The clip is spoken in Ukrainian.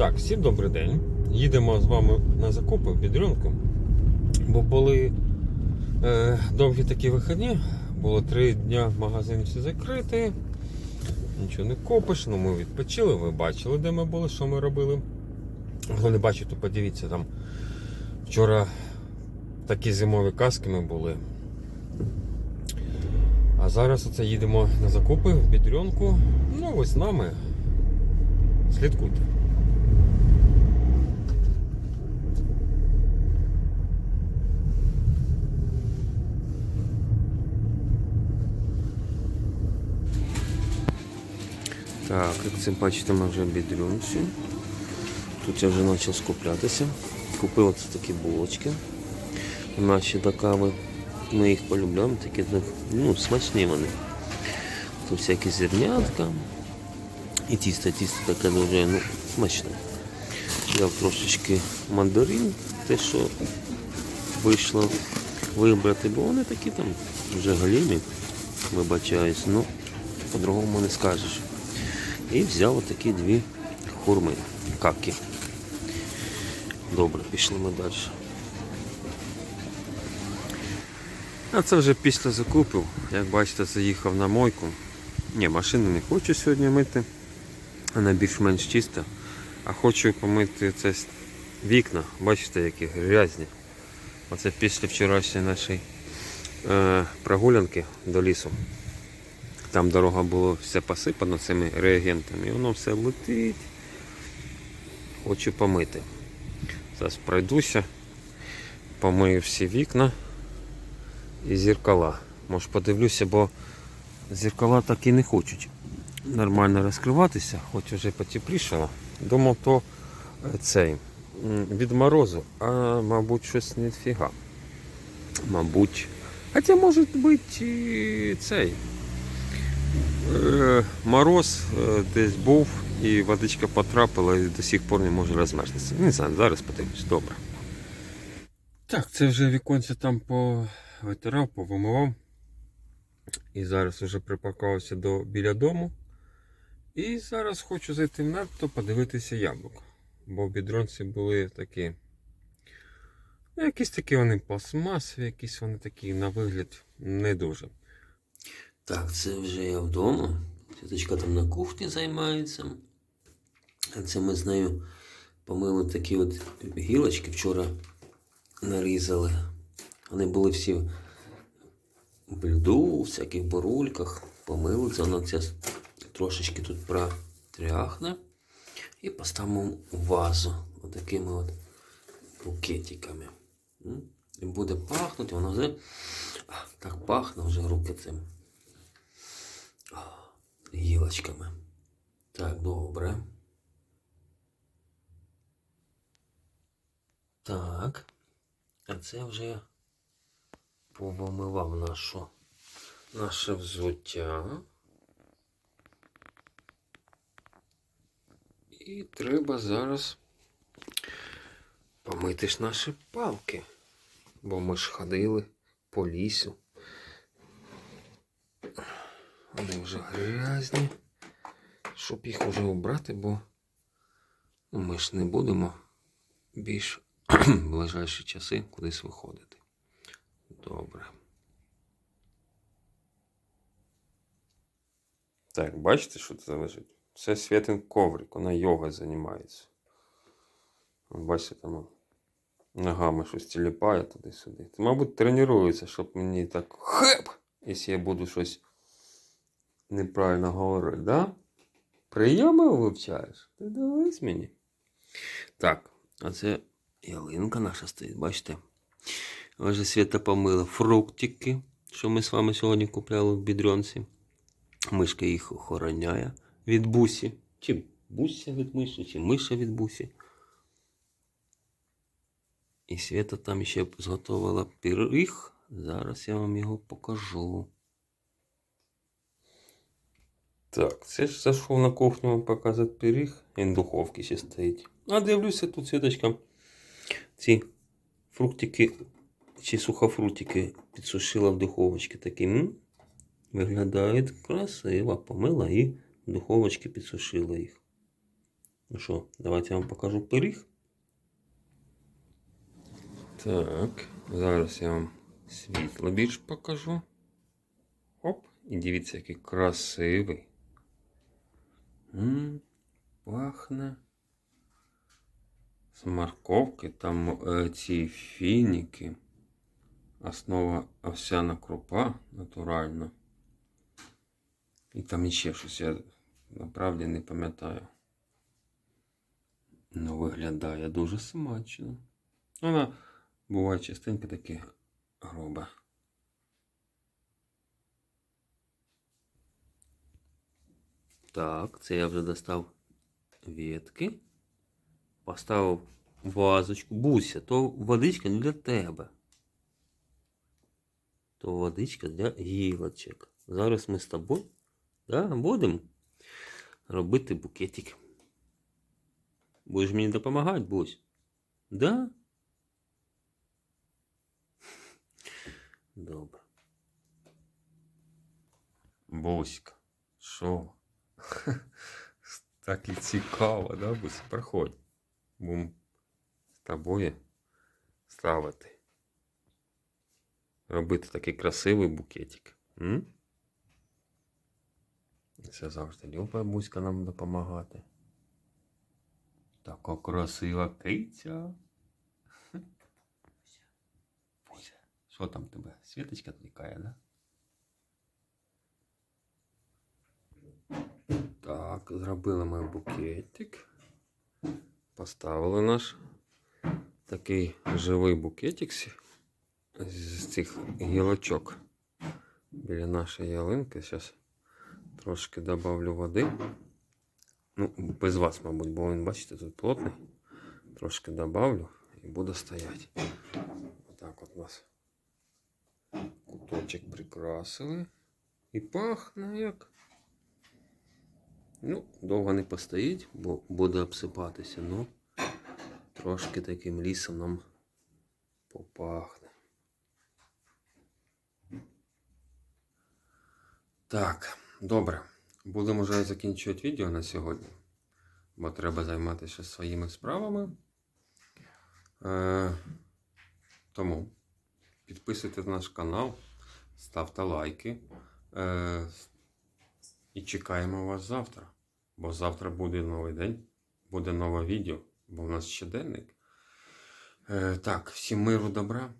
Так, всім добрий день. Їдемо з вами на закупи в Бідрюнку. Бо були е, довгі такі вихідні. Було три дня магазин всі закриті. Нічого не купиш, ну ми відпочили, ви бачили, де ми були, що ми робили. Хто не бачив, то подивіться там. Вчора такі зимові каски ми були. А зараз оце їдемо на закупи в Бідрюнку. Ну, ось з нами. Слідкуйте. Так, як це бачите, ми вже бідрюнці. Тут я вже почав скуплятися. Купив оце такі булочки. Наші до кави. Ми їх полюбляємо, такі ну, смачні вони. Тут всякі зернятка. І тісто, тісто таке дуже ну, смачне. Взяв трошечки мандарин, те, що вийшло вибрати, бо вони такі там вже галімі, вибачаюсь, ну по-другому не скажеш. І взяв отакі дві хурми, каки. Добре, пішли ми далі. А це вже після закупів. Як бачите, заїхав на мойку. Ні, машину не хочу сьогодні мити. Вона більш-менш чиста. А хочу помити це вікна. Бачите, які грязні. Оце після вчорашньої нашої е, прогулянки до лісу. Там дорога була все посипана цими реагентами. І воно все летить. Хочу помити. Зараз пройдуся, помию всі вікна і зеркала. Може подивлюся, бо зеркала так і не хочуть нормально розкриватися, хоч вже потеплішало. Думав, то е, цей від морозу, а мабуть щось не фіга. Мабуть. Хоча може бути і цей. Е, Мороз е, десь був і водичка потрапила і до сих пор не може розмерзнутися. Не знаю, зараз подивлюсь, добре. Так, це вже віконце там повитирав, повимивав. І зараз вже припаркувався до біля дому. І зараз хочу зайти в надто подивитися яблук. Бо бідронці були такі. Ну, якісь такі вони пластмасові, якісь вони такі на вигляд не дуже. Так, це вже я вдома. Тіточка там на кухні займається. А це ми з нею помили такі от гілочки вчора нарізали. Вони були всі в льду, у всяких бурульках. Помили це, вона ця трошечки тут протряхне. І поставимо в вазу отакими от букетиками. І буде пахнути, воно вже так пахне вже руки цим гілочками. Так, добре. Так. А це вже повимивав нашу, наше взуття. І треба зараз помити ж наші палки. Бо ми ж ходили по лісу. Вони вже грязні. Щоб їх вже убрати, бо ми ж не будемо більш в ближайші часи кудись виходити. Добре. Так, бачите, що це лежить? Це святин коврик, вона йога займається. Бачите, там ногами щось тіліпає туди-сюди. Мабуть, тренується, щоб мені так хеп, якщо я буду щось неправильно говорити, да? Прийоми вивчаєш? Ти дивись мені. Так, а це ялинка наша стоїть, бачите? Вже свята помила фруктики, що ми з вами сьогодні купляли в бідрьонці. Мишка їх охороняє від бусі. Чи буся від миші, чи миша від бусі. І Свята там ще зготувала пиріг. Зараз я вам його покажу. Так, це ж зайшов на кухню показати пиріг. Він в духовці ще стоїть. А дивлюся, тут світочка. Ці фруктики чи сухофруктики підсушила в духовочці такі. М? Виглядають красиво. Помила і в духовочці підсушила їх. Ну що, давайте я вам покажу пиріг. Так, зараз я вам світло більш покажу. Оп, і дивіться, який красивий. М пахне. З морковки, там е, ці фініки. Основа овсяна крупа натуральна. І там іще щось, я направді не пам'ятаю. Ну, виглядає дуже смачно. Вона буває частенько таке грубе. Так, це я вже достав ветки. Поставив вазочку. Буся, то водичка не для тебе. То водичка для гілочок. Зараз ми з тобою да, будемо робити букетик. Будеш мені допомагати, Бусь? Да? Добре. Буська. Що? Так і цікаво, да, Буся? Проходь. Будемо з тобою ставити. Робити такий красивий букетик. М? Це завжди любить Буська нам допомагати. Така красива киця. Що там тебе? Світочка тікає, да? Так, зробили ми букетик. Поставили наш такий живий букетик з- цих гілочок біля нашої ялинки. Зараз трошки добавлю води. Ну, без вас, мабуть, бо він, бачите, тут плотний. Трошки добавлю і буде стояти. Отак от у нас куточок прикрасили. І пахне як. Ну, довго не постоїть, бо буде обсипатися, ну трошки таким лісом нам попахне. Так, добре. Будемо вже закінчувати відео на сьогодні, бо треба займатися своїми справами. Е, тому підписуйтесь на наш канал, ставте лайки. Е, і чекаємо вас завтра. Бо завтра буде новий день, буде нове відео, бо в нас щоденник. Е, так, всім миру добра.